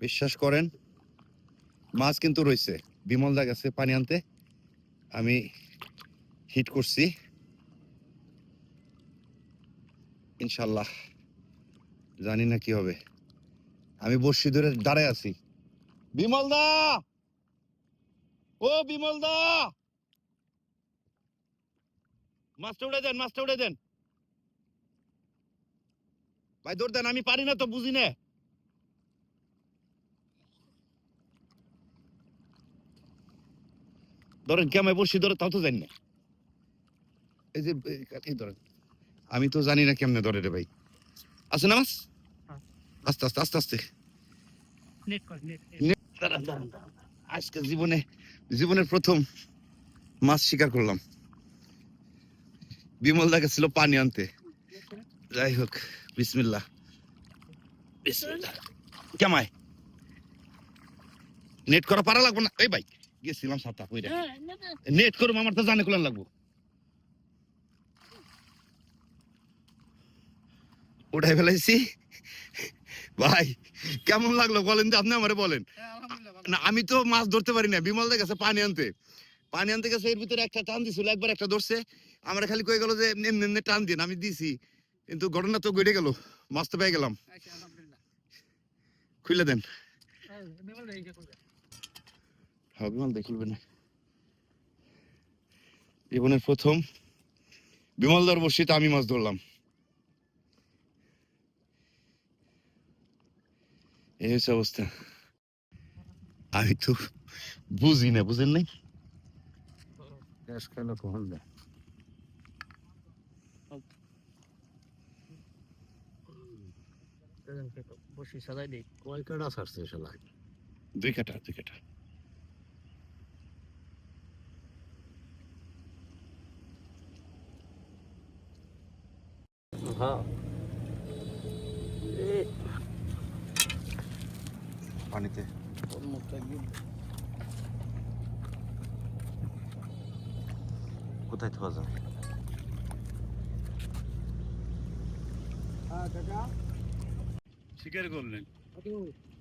বিশ্বাস করেন, মাছ কিন্তু রয়েছে বিমল দা গেছে পানি আনতে। আমি হিট করছি। ইনশাল্লাহ। জানি না কি হবে। আমি বর্ষি ধরে দাঁড়ায় আছি। বিমল দা! ও বিমল দা! মাছটা উড়ে দেন, মাছটা উড়ে দেন। ভাই, দৌড় দেন, আমি পারি না তো, বুঝি না। ধরেন কেমন বসি ধরে তাও তো জানি না। এই যে এই- ধরেন আমি তো জানি না কেমনে ধরে রে ভাই। আছে না মাছ? হ্যাঁ। আস্তে আস্তে আস্তে। আস্তে। আজকে জীবনে জীবনের প্রথম মাছ শিকার করলাম। বিমল দা গেছিল পানি আনতে। যাই হোক বিসমিল্লাহ। বিসমিল্লাহ। কেমায়? নেট করা পারা লাগবো না। এই ভাই গেছিলাম সাতা কইরা নেট করুম আমার তো জানে কোলান লাগবো। উঠাই ফেলাইছি। ভাই কেমন লাগল বলেন যে আপনি আমারে বলেন। না আমি তো মাছ ধরতে পারি না বিমল গেছে পানি আনতে। পানি আনতে গেছে এর ভিতরে একটা টান দিছিল একবার একটা ধরছে। আমরা খালি কয়ে গেল যে এমনি এমনি টান দিন আমি দিছি। কিন্তু ঘটনা তো গড়ে গেল মাছ তো পেয়ে গেলাম। খুলে দেন। হ্যাঁ বিমল দা খুলবে না। জীবনের প্রথম বিমল দার বসিতে আমি মাছ ধরলাম। এই হচ্ছে অবস্থা। আমি তো বুঝি না বুঝেন নাই? গ্যাস খেলো কখন দেয় বসি সাজাই দেই। কয় কাটা শালা? দুই কাটা দুই কাটা। হ্যাঁ পানিতে কোথায় থাকা যায় স্বীকার করলেন।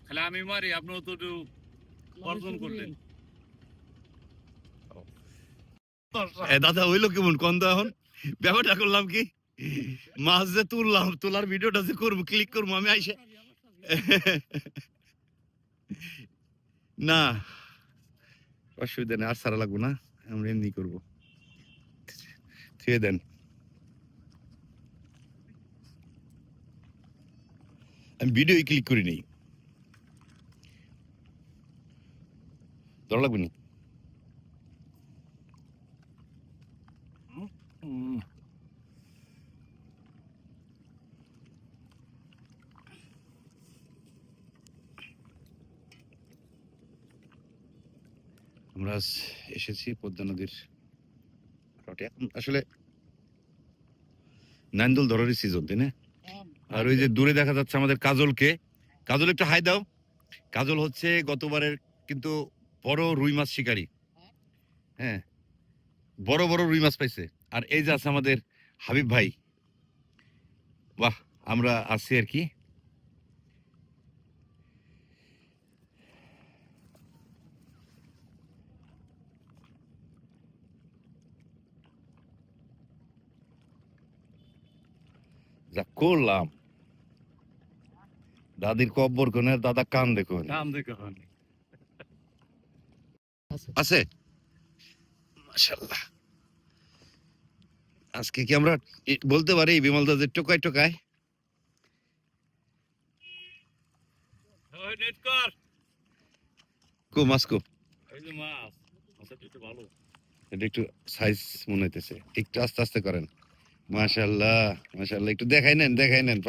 খালি আমি মারি আপনার তো অর্জন করলেন। এ দাদা হইল কেমন? কোন তো এখন? ব্যাপারটা করলাম কি? মাছ যে তুললাম, তোলার ভিডিওটা যে করব ক্লিক করব, আমি আইসে না। অসুবিধা নেই, আর সারা লাগবো না, আমরা এমনি করব। দেন। আমি ভিডিও ক্লিক করি নেই। ধরা লাগবে নি? আমরা আজ এসেছি পদ্মা নদীর ঘাটে। এখন আসলে নান্দুল ধরারই সিজন তাই না? আর ওই যে দূরে দেখা যাচ্ছে আমাদের কাজলকে। কাজল একটু হাই দাও। কাজল হচ্ছে গতবারের কিন্তু বড় রুই মাছ শিকারী। হ্যাঁ। বড় বড় রুই মাছ পাইছে। আর এই যে আছে আমাদের হাবিব ভাই। বাহ আমরা আছি আর কি। যা করলাম। দাদির কব্বর কোনে দাদা কান দেখুন দেখে আছে? মাশাল্লাহ আজকে কি আমরা বলতে পারি বিমল দাদের টোকায় টোকায়? কো মাছ কো। একটু সাইজ মনে হইতেছে। একটু আস্তে আস্তে করেন। মাশাল্লাহ মাশাল্লাহ একটু দেখাই নেন দেখাই নেন।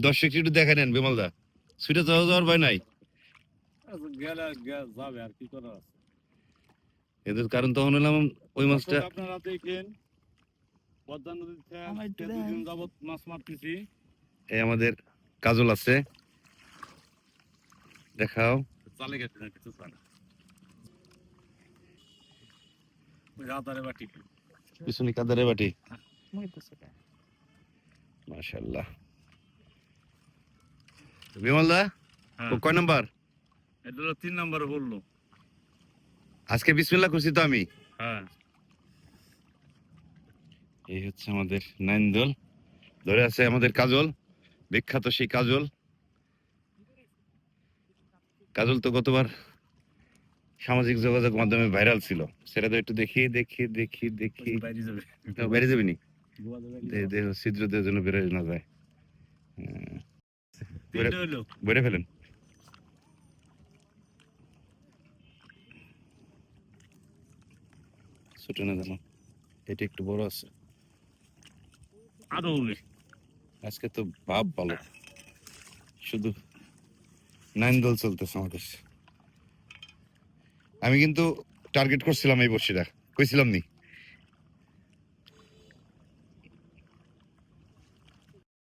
দর্শক একটু দেখাই নেন বিমল দা সুইটা যাওয়া যাওয়ার ভয় নাই? আচ্ছা, গেলে গে- যাবে আর কি করা আছে। এদের কারণ তখন হলাম ওই মাছটা। আপনারা দেখেন পদ্মা নদীতে আমার একটু আজকে দুদিন যাবত মাছ মারতেছি। এই আমাদের কাজল আছে। দেখাও। চালে গেছে না কিছু চালে? ওই রাতারে বাটি। পিছনে কাদারে বাটি। মাশাল্লাহ বিমল দা হ্যাঁ। ও কয় নাম্বার? এটা হলো তিন নম্বরে বলল। আজকে বিসমিল্লাহ করছি তো আমি? হ্যাঁ। এই হচ্ছে আমাদের নাইন্দল ধরে আছে আমাদের কাজল বিখ্যাত সেই কাজল। কাজল তো গতবার সামাজিক যোগাযোগ মাধ্যমে ভাইরাল ছিল। সেটা তো একটু দেখি দেখি দেখি দেখি বাইরে যাবে। ও, বেড়ে যাবে নি? গোয়া যাবে দে- দেহ ছিদ্র দেওয়ার জন্য বেরোয় না যায়। তিনটে হইল বেড়ে ফেলেন। ছোট না জানো এটা একটু বড় আছে। আরও আজকে তো ভাব ভালো। শুধু নাইন দল চলতেছে আমাদের। আমি কিন্তু টার্গেট করছিলাম এই বর্ষিটা। কইছিলাম নি?